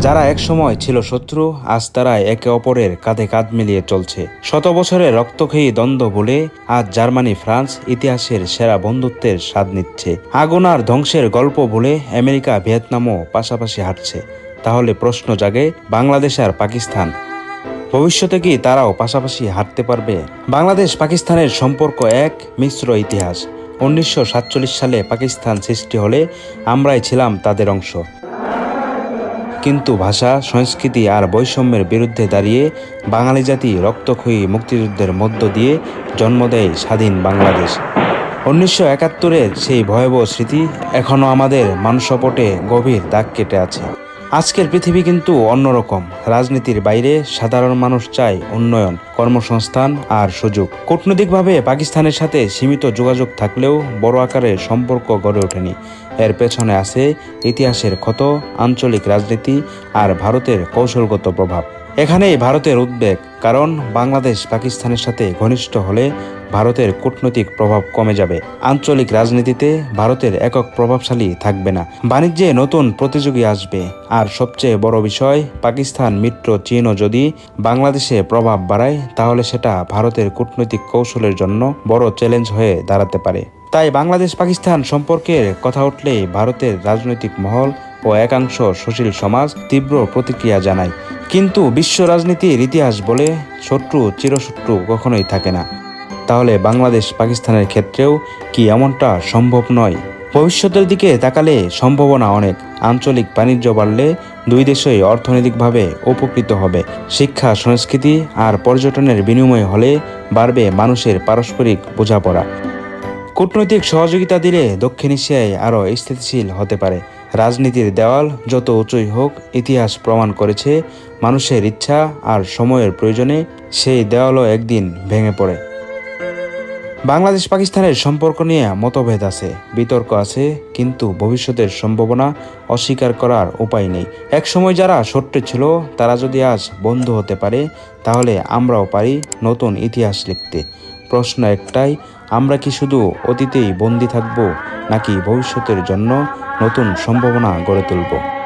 যারা একসময় ছিল শত্রু, আজ তারা একে অপরের কাঁধে কাঁধ মিলিয়ে চলছে। শত বছরের রক্তক্ষয়ী দ্বন্দ্ব বলে আজ জার্মানি, ফ্রান্স ইতিহাসের সেরা বন্ধুত্বের স্বাদ নিচ্ছে। আগুন আর ধ্বংসের গল্প বলে আমেরিকা, ভিয়েতনামও পাশাপাশি হাঁটছে। তাহলে প্রশ্ন জাগে, বাংলাদেশ আর পাকিস্তান? ভবিষ্যতে কি তারাও পাশাপাশি হাঁটতে পারবে? বাংলাদেশ, পাকিস্তানের সম্পর্ক এক, মিশ্র ইতিহাস। উনিশশো সাতচল্লিশ সালে পাকিস্তান সৃষ্টি হলে আমরাই ছিলাম তাদের অংশ। কিন্তু ভাষা, সংস্কৃতি আর বৈষম্যের বিরুদ্ধে দাঁড়িয়ে বাঙালি জাতি রক্তক্ষয়ী মুক্তিযুদ্ধের মধ্য দিয়ে জন্ম দেয় স্বাধীন বাংলাদেশ। উনিশশো একাত্তরের সেই ভয়াবহ স্মৃতি এখনও আমাদের মানসপটে গভীর দাগ কেটে আছে। আজকের পৃথিবী কিন্তু অন্যরকম। রাজনীতির বাইরে সাধারণ মানুষ চায় উন্নয়ন, কর্মসংস্থান আর সুযোগ। কূটনৈতিকভাবে পাকিস্তানের সাথে সীমিত যোগাযোগ থাকলেও বড় আকারের সম্পর্ক গড়ে ওঠেনি। এর পেছনে আছে ইতিহাসের ক্ষত, আঞ্চলিক রাজনীতি আর ভারতের কৌশলগত প্রভাব। এখানেই ভারতের উদ্বেগ, কারণ বাংলাদেশ পাকিস্তানের সাথে ঘনিষ্ঠ হলে ভারতের কূটনৈতিক প্রভাব কমে যাবে। আঞ্চলিক রাজনীতিতে ভারতের একক প্রভাবশালী থাকবে না। বাণিজ্যে নতুন প্রতিযোগী আসবে। আর সবচেয়ে বড় বিষয়, পাকিস্তান, মিত্র চীনও যদি বাংলাদেশে প্রভাব বাড়ায়, তাহলে সেটা ভারতের কূটনৈতিক কৌশলের জন্য বড় চ্যালেঞ্জ হয়ে দাঁড়াতে পারে। তাই বাংলাদেশ পাকিস্তান সম্পর্কের কথা উঠলেই ভারতের রাজনৈতিক মহল ও একাংশ সুশীল সমাজ তীব্র প্রতিক্রিয়া জানায়। কিন্তু বিশ্ব রাজনীতির ইতিহাস বলে শত্রু চিরশত্রু কখনোই থাকে না। তাহলে বাংলাদেশ পাকিস্তানের ক্ষেত্রেও কি এমনটা সম্ভব নয়? ভবিষ্যতের দিকে তাকালে সম্ভাবনা অনেক। আঞ্চলিক বাণিজ্য বাড়লে দুই দেশই অর্থনৈতিকভাবে উপকৃত হবে। শিক্ষা, সংস্কৃতি আর পর্যটনের বিনিময় হলে বাড়বে মানুষের পারস্পরিক বোঝাপড়া। কূটনৈতিক সহযোগিতা দিলে দক্ষিণ এশিয়ায় আরও স্থিতিশীল হতে পারে। রাজনীতির দেওয়াল যত উঁচুই হোক, ইতিহাস প্রমাণ করেছে, মানুষের ইচ্ছা আর সময়ের প্রয়োজনে সেই দেওয়ালও একদিন ভেঙে পড়ে। বাংলাদেশ পাকিস্তানের সম্পর্ক নিয়ে মতভেদ আছে, বিতর্ক আছে, কিন্তু ভবিষ্যতের সম্ভাবনা অস্বীকার করার উপায় নেই। একসময় যারা সট্টে ছিল, তারা যদি আজ বন্ধু হতে পারে, তাহলে আমরাও পারি নতুন ইতিহাস লিখতে। প্রশ্ন একটাই, আমরা কি শুধু অতীতেই বন্দী থাকব, নাকি ভবিষ্যতের জন্য নতুন সম্ভাবনা গড়ে তুলব?